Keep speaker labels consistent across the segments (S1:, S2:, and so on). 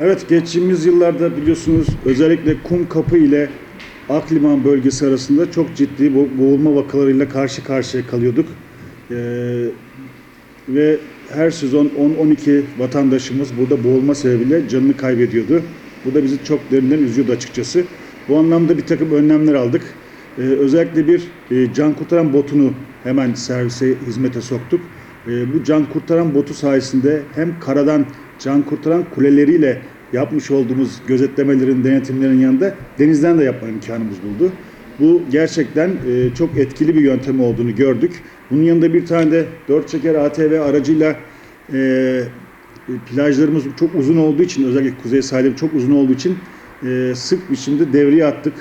S1: Evet geçtiğimiz yıllarda biliyorsunuz özellikle Kum Kapı ile Akliman bölgesi arasında çok ciddi bo- boğulma vakalarıyla karşı karşıya kalıyorduk. Ee, ve her sezon 10-12 vatandaşımız burada boğulma sebebiyle canını kaybediyordu. Bu da bizi çok derinden üzüyordu açıkçası. Bu anlamda bir takım önlemler aldık. Ee, özellikle bir e, can kurtaran botunu hemen servise hizmete soktuk. Ee, bu can kurtaran botu sayesinde hem karadan can kurtaran kuleleriyle yapmış olduğumuz gözetlemelerin, denetimlerin yanında denizden de yapma imkanımız buldu. Bu gerçekten e, çok etkili bir yöntem olduğunu gördük. Bunun yanında bir tane de dört çeker ATV aracıyla e, plajlarımız çok uzun olduğu için özellikle kuzey sahili çok uzun olduğu için e, sık biçimde devreye attık.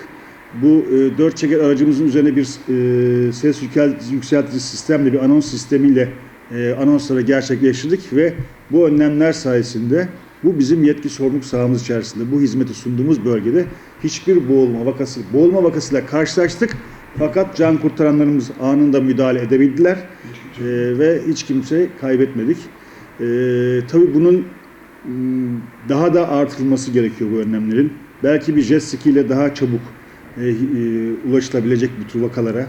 S1: Bu e, dört çeker aracımızın üzerine bir e, ses yükselt- yükseltici sistemle bir anons sistemiyle e, anonsları gerçekleştirdik ve bu önlemler sayesinde bu bizim yetki sorumluluk sahamız içerisinde bu hizmeti sunduğumuz bölgede hiçbir boğulma vakası boğulma vakasıyla karşılaştık fakat can kurtaranlarımız anında müdahale edebildiler E, ve hiç kimse kaybetmedik. E, tabii bunun m, daha da artırılması gerekiyor bu önlemlerin. Belki bir jet ski ile daha çabuk e, e, ulaşılabilecek bu tür vakalara.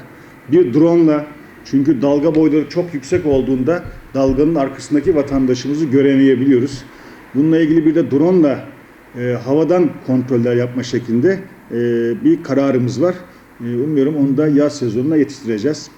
S1: Bir drone'la çünkü dalga boyları çok yüksek olduğunda dalganın arkasındaki vatandaşımızı göremeyebiliyoruz. Bununla ilgili bir de drone'la e, havadan kontroller yapma şeklinde e, bir kararımız var. E, umuyorum onu da yaz sezonuna yetiştireceğiz.